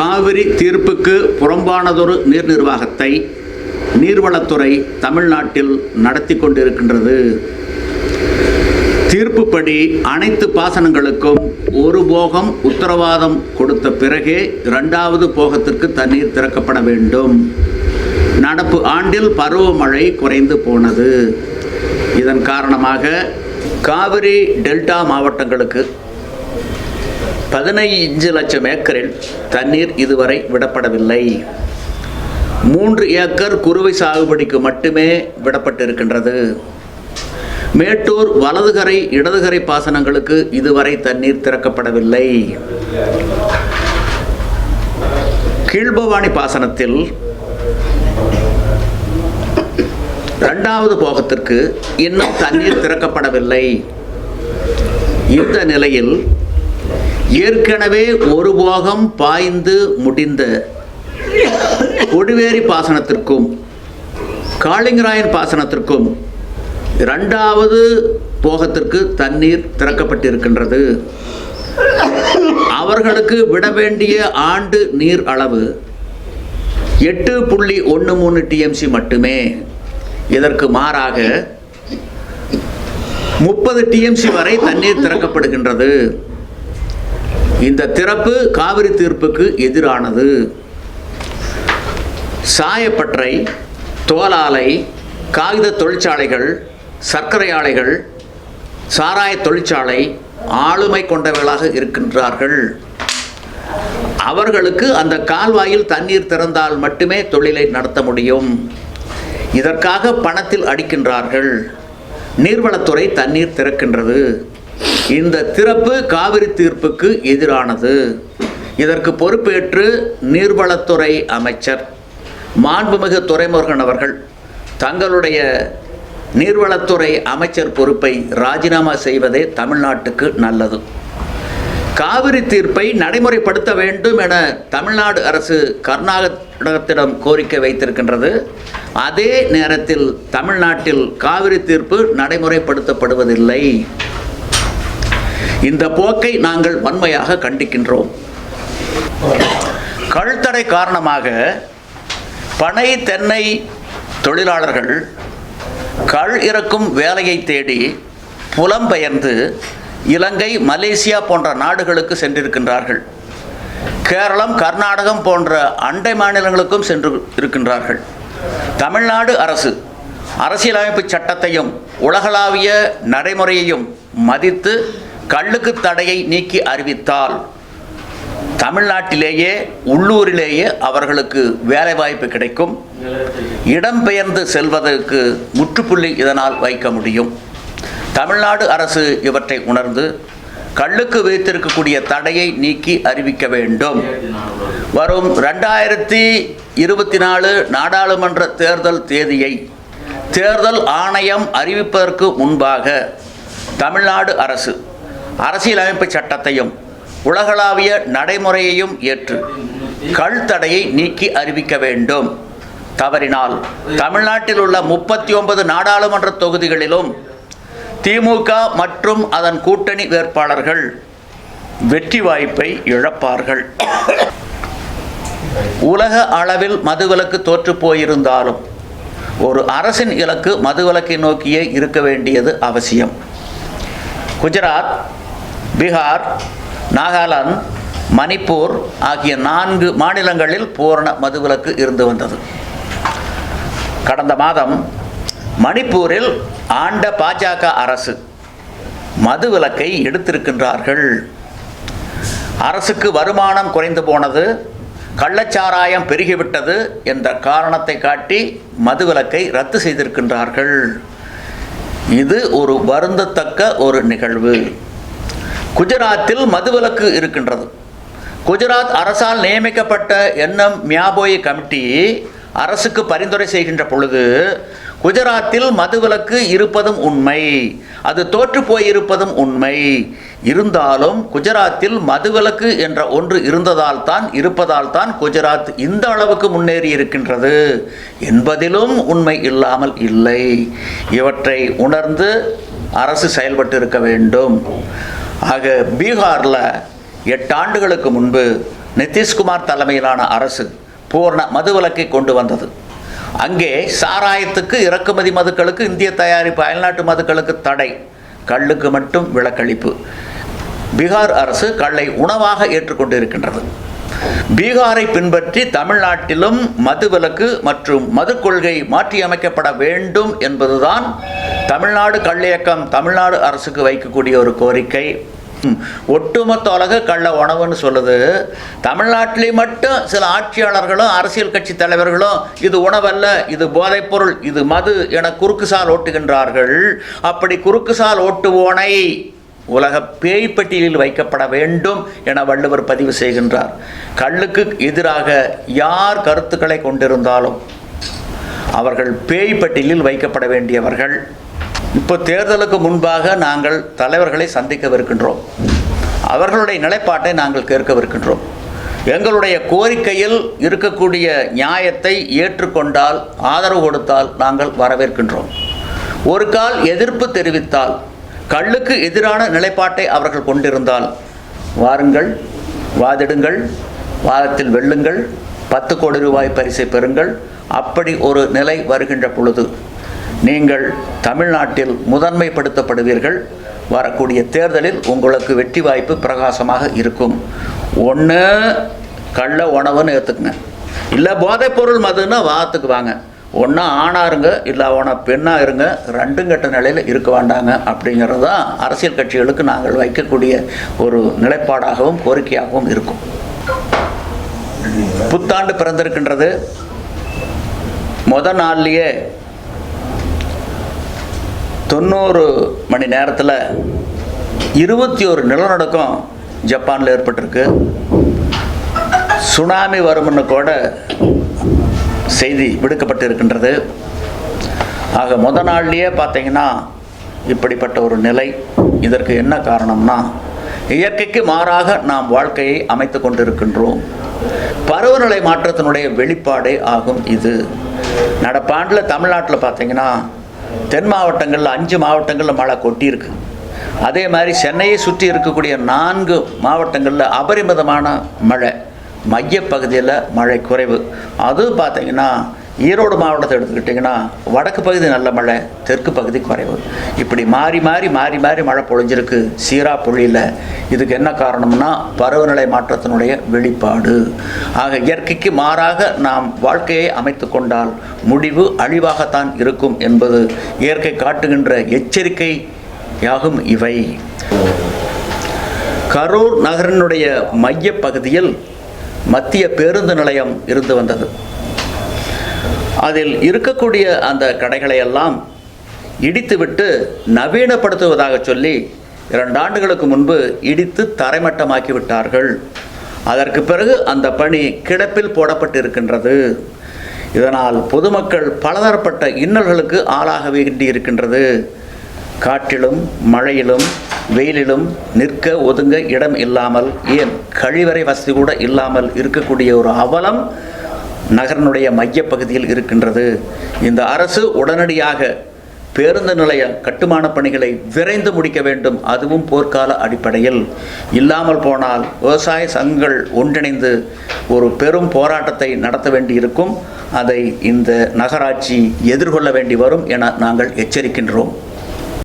காவிரி தீர்ப்புக்கு புறம்பானதொரு நீர் நிர்வாகத்தை நீர்வளத்துறை தமிழ்நாட்டில் நடத்தி கொண்டிருக்கின்றது. தீர்ப்புப்படி அனைத்து பாசனங்களுக்கும் ஒரு போகம் உத்தரவாதம் கொடுத்த பிறகே இரண்டாவது போகத்திற்கு தண்ணீர் திறக்கப்பட வேண்டும். நடப்பு ஆண்டில் பருவமழை குறைந்து போனது. இதன் காரணமாக காவிரி டெல்டா மாவட்டங்களுக்கு பதினைஞ்சு லட்சம் ஏக்கரில் தண்ணீர் இதுவரை விடப்படவில்லை. மூன்று ஏக்கர் குறுவை சாகுபடிக்கு மட்டுமே விடப்பட்டிருக்கின்றது. மேட்டூர் வலதுகரை இடதுகரை பாசனங்களுக்கு இதுவரை தண்ணீர் திறக்கப்படவில்லை. கீழ்பவானி பாசனத்தில் இரண்டாவது போகத்திற்கு இன்னும் தண்ணீர் திறக்கப்படவில்லை. இந்த நிலையில் ஏற்கனவே ஒரு போகம் பாய்ந்து முடிந்த கொடிவேரி பாசனத்திற்கும் காளிங்கராயன் பாசனத்திற்கும் இரண்டாவது போகத்திற்கு தண்ணீர் திறக்கப்பட்டிருக்கின்றது. அவர்களுக்கு விட வேண்டிய ஆண்டு நீர் அளவு எட்டு புள்ளி ஒன்று மூணு டிஎம்சி மட்டுமே. இதற்கு மாறாக முப்பது டிஎம்சி வரை தண்ணீர் திறக்கப்படுகின்றது. இந்த திறப்பு காவிரி தீர்ப்புக்கு எதிரானது. சாயப்பற்றை தோலாலை காகித தொழிற்சாலைகள் சர்க்கரை ஆலைகள் சாராய தொழிற்சாலை ஆளுமை கொண்டவர்களாக இருக்கின்றார்கள். அவர்களுக்கு அந்த கால்வாயில் தண்ணீர் திறந்தால் மட்டுமே தொழிலை நடத்த முடியும். இதற்காக பணத்தில் அடிக்கின்றார்கள். நீர்வளத்துறை தண்ணீர் திறக்கின்றது. இந்த திறப்பு காவிரி தீர்ப்புக்கு எதிரானது. இதற்கு பொறுப்பேற்று நீர்வளத்துறை அமைச்சர் மாண்புமிகு துறைமுருகன் அவர்கள் தங்களுடைய நீர்வளத்துறை அமைச்சர் பொறுப்பை ராஜினாமா செய்வதே தமிழ்நாட்டுக்கு நல்லது. காவிரி தீர்ப்பை நடைமுறைப்படுத்த வேண்டும் என தமிழ்நாடு அரசு கர்நாடகத்திடம் கோரிக்கை வைத்திருக்கின்றது. அதே நேரத்தில் தமிழ்நாட்டில் காவிரி தீர்ப்பு நடைமுறைப்படுத்தப்படுவதில்லை. இந்த போக்கை நாங்கள் வன்மையாக கண்டிக்கின்றோம். கழுத்தடை காரணமாக பனை தென்னை தொழிலாளர்கள் கள் இறக்கும் வேலையை தேடி புலம்பெயர்ந்து இலங்கை மலேசியா போன்ற நாடுகளுக்கு சென்றிருக்கின்றார்கள். கேரளம் கர்நாடகம் போன்ற அண்டை மாநிலங்களுக்கும் சென்று இருக்கின்றார்கள். தமிழ்நாடு அரசு அரசியலமைப்பு சட்டத்தையும் உலகளாவிய நடைமுறையையும் மதித்து கல்லுக்கு தடையை நீக்கி அறிவித்தால் தமிழ்நாட்டிலேயே உள்ளூரிலேயே அவர்களுக்கு வேலைவாய்ப்பு கிடைக்கும். இடம்பெயர்ந்து செல்வதற்கு முற்றுப்புள்ளி இதனால் வைக்க முடியும். தமிழ்நாடு அரசு இவற்றை உணர்ந்து கல்லுக்கு வைத்திருக்கக்கூடிய தடையை நீக்கி அறிவிக்க வேண்டும். வரும் ரெண்டாயிரத்தி இருபத்தி நாலு நாடாளுமன்ற தேர்தல் தேதியை தேர்தல் ஆணையம் அறிவிப்பதற்கு முன்பாக தமிழ்நாடு அரசு அரசியலமைப்பு சட்டத்தையும் உலகளாவிய நடைமுறையையும் ஏற்று கல் தடையை நீக்கி அறிவிக்க வேண்டும். தவறினால் தமிழ்நாட்டில் உள்ள முப்பத்தி ஒன்பது நாடாளுமன்ற தொகுதிகளிலும் திமுக மற்றும் அதன் கூட்டணி வேட்பாளர்கள் வெற்றி வாய்ப்பை இழப்பார்கள். உலக அளவில் மதுவிலக்கு தோற்று போயிருந்தாலும் ஒரு அரசின் இலக்கு மதுவிலக்கை நோக்கியே இருக்க வேண்டியது அவசியம். குஜராத் பீகார் நாகாலாந்து மணிப்பூர் ஆகிய நான்கு மாநிலங்களில் பூரண மதுவிலக்கு இருந்து வந்தது. கடந்த மாதம் மணிப்பூரில் ஆண்ட பாஜக அரசு மதுவிலக்கை எடுத்திருக்கின்றார்கள். அரசுக்கு வருமானம் குறைந்து போனது கள்ளச்சாராயம் பெருகிவிட்டது என்ற காரணத்தை காட்டி மதுவிலக்கை ரத்து செய்திருக்கின்றார்கள். இது ஒரு வருந்தத்தக்க ஒரு நிகழ்வு. குஜராத்தில் மதுவிலக்கு இருக்கின்றது. குஜராத் அரசால் நியமிக்கப்பட்ட என்எம் மியாபோய் கமிட்டி அரசுக்கு பரிந்துரை செய்கின்ற பொழுது குஜராத்தில் மதுவிலக்கு இருப்பதும் உண்மை. அது தோற்று போயிருப்பதும் உண்மை. இருந்தாலும் குஜராத்தில் மதுவிலக்கு என்ற ஒன்று இருந்ததால் தான் இருப்பதால் தான் குஜராத் இந்த அளவுக்கு முன்னேறி இருக்கின்றது. என்பதிலும் உண்மை இல்லாமல் இல்லை. இவற்றை உணர்ந்து அரசு செயல்பட்டு இருக்க வேண்டும். ஆக பீகாரில் எட்டு ஆண்டுகளுக்கு முன்பு நிதிஷ்குமார் தலைமையிலான அரசு பூர்ண மதுவிலக்கை கொண்டு வந்தது. அங்கே சாராயத்துக்கு இறக்குமதி மதுக்களுக்கு இந்திய தயாரிப்பு அயல்நாட்டு மதுக்களுக்கு தடை. கல்லுக்கு மட்டும் விலக்களிப்பு பீகார் அரசு கல்லை உணவாக ஏற்றுக்கொண்டிருக்கின்றது. பீகாரை பின்பற்றி தமிழ்நாட்டிலும் மதுவிலக்கு மற்றும் மது கொள்கை மாற்றியமைக்கப்பட வேண்டும் என்பதுதான் தமிழ்நாடு கள்ளியக்கம் தமிழ்நாடு அரசுக்கு வைக்கக்கூடிய ஒரு கோரிக்கை. ஒட்டுமொத்த உலக கள்ள உணவுன்னு சொல்லுது. தமிழ்நாட்டிலே மட்டும் சில ஆட்சியாளர்களும் அரசியல் கட்சி தலைவர்களும் இது உணவல்ல இது போதைப்பொருள் இது மது என குறுக்குசால் ஓட்டுகின்றார்கள். அப்படி குறுக்குசால் ஓட்டுவோனை உலக பேய் பட்டியலில் வைக்கப்பட வேண்டும் என வள்ளுவர் பதிவு செய்கின்றார். கள்ளுக்கு எதிராக யார் கருத்துக்களை கொண்டிருந்தாலும் அவர்கள் பேய் பட்டியலில் வைக்கப்பட வேண்டியவர்கள். இப்போ தேர்தலுக்கு முன்பாக நாங்கள் தலைவர்களை சந்திக்கவிருக்கின்றோம். அவர்களுடைய நிலைப்பாட்டை நாங்கள் கேட்கவிருக்கின்றோம். எங்களுடைய கோரிக்கையில் இருக்கக்கூடிய நியாயத்தை ஏற்றுக்கொண்டால் ஆதரவு கொடுத்தால் நாங்கள் வரவேற்கின்றோம். ஒரு கால் எதிர்ப்பு தெரிவித்தால் கல்லுக்கு எதிரான நிலைப்பாட்டை அவர்கள் கொண்டிருந்தால் வாருங்கள் வாதிடுங்கள் வாதத்தில் வெல்லுங்கள் பத்து கோடி ரூபாய் பரிசை பெறுங்கள் அப்படி ஒரு நிலை வருகின்ற பொழுது நீங்கள் தமிழ்நாட்டில் முதன்மைப்படுத்தப்படுவீர்கள். வரக்கூடிய தேர்தலில் உங்களுக்கு வெற்றி வாய்ப்பு பிரகாசமாக இருக்கும். ஒன்று கள்ள உணவுன்னு ஏற்றுக்குங்க இல்லை போதைப்பொருள் மதுன்னா வாத்துக்கு வாங்க. ஒன்றா ஆணாக இருங்க இல்லை அவனை பெண்ணாக இருங்க ரெண்டும் கெட்ட நிலையில் இருக்க வேண்டாங்க அப்படிங்கிறது தான் அரசியல் கட்சிகளுக்கு நாங்கள் வைக்கக்கூடிய ஒரு நிலைப்பாடாகவும் கோரிக்கையாகவும் இருக்கும். புத்தாண்டு பிறந்திருக்கின்றது. முத நாள்லேயே தொண்ணூறு மணி நேரத்தில் இருபத்தி ஒரு நிலநடுக்கம் ஜப்பானில் ஏற்பட்டிருக்கு. சுனாமி வரும்னு கூட செய்தி விடுக்கப்பட்டு இருக்கின்றது ஆக முத நாள்லேயே பார்த்தீங்கன்னா இப்படிப்பட்ட ஒரு நிலை. இதற்கு என்ன காரணம்னா இயற்கைக்கு மாறாக நாம் வாழ்க்கையை அமைத்து கொண்டிருக்கின்றோம். பருவநிலை மாற்றத்தினுடைய வெளிப்பாடே ஆகும் இது. நடப்பாண்டில் தமிழ்நாட்டில் பார்த்தீங்கன்னா தென் மாவட்டங்களில் அஞ்சு மாவட்டங்களில் மழை கொட்டியிருக்கு அதே மாதிரி சென்னையை சுற்றி இருக்கக்கூடிய நான்கு மாவட்டங்களில் அபரிமிதமான மழை. மையப்பகுதியில் மழை குறைவு. அது பார்த்தீங்கன்னா ஈரோடு மாவட்டத்தை எடுத்துக்கிட்டிங்கன்னா வடக்கு பகுதி நல்ல மழை தெற்கு பகுதி குறைவு. இப்படி மாறி மாறி மாறி மாறி மழை பொழிஞ்சிருக்கு. சீரா பொழியில் இதுக்கு என்ன காரணம்னா பருவநிலை மாற்றத்தினுடைய வெளிப்பாடு. ஆக இயற்கைக்கு மாறாக நாம் வாழ்க்கையை அமைத்து கொண்டால் முடிவு அழிவாகத்தான் இருக்கும் என்பது இயற்கை காட்டுகின்ற எச்சரிக்கை யாகும் இவை. கரூர் நகரினுடைய மையப் பகுதியில் மத்திய பேருந்து நிலையம் இருந்து வந்தது. அதில் இருக்கக்கூடிய அந்த கடைகளை எல்லாம் இடித்துவிட்டு நவீனப்படுத்துவதாக சொல்லி இரண்டு ஆண்டுகளுக்கு முன்பு இடித்து தரைமட்டமாக்கி விட்டார்கள் அதற்கு பிறகு அந்த பணி கிடப்பில் போடப்பட்டிருக்கின்றது. இதனால் பொதுமக்கள் பலதரப்பட்ட இன்னல்களுக்கு ஆளாக வேண்டி இருக்கின்றது காற்றிலும் மழையிலும் வெயிலிலும் நிற்க ஒதுங்க இடம் இல்லாமல் ஏன் கழிவறை வசதி கூட இல்லாமல் இருக்கக்கூடிய ஒரு அவலம் நகரனுடைய மையப்பகுதியில் இருக்கின்றது. இந்த அரசு உடனடியாக பேருந்து நிலைய கட்டுமான பணிகளை விரைந்து முடிக்க வேண்டும். அதுவும் போர்க்கால அடிப்படையில். இல்லாமல் போனால் விவசாய சங்கங்கள் ஒன்றிணைந்து ஒரு பெரும் போராட்டத்தை நடத்த வேண்டியிருக்கும். அதை இந்த நகராட்சி எதிர்கொள்ள வேண்டி வரும் என நாங்கள் எச்சரிக்கின்றோம்.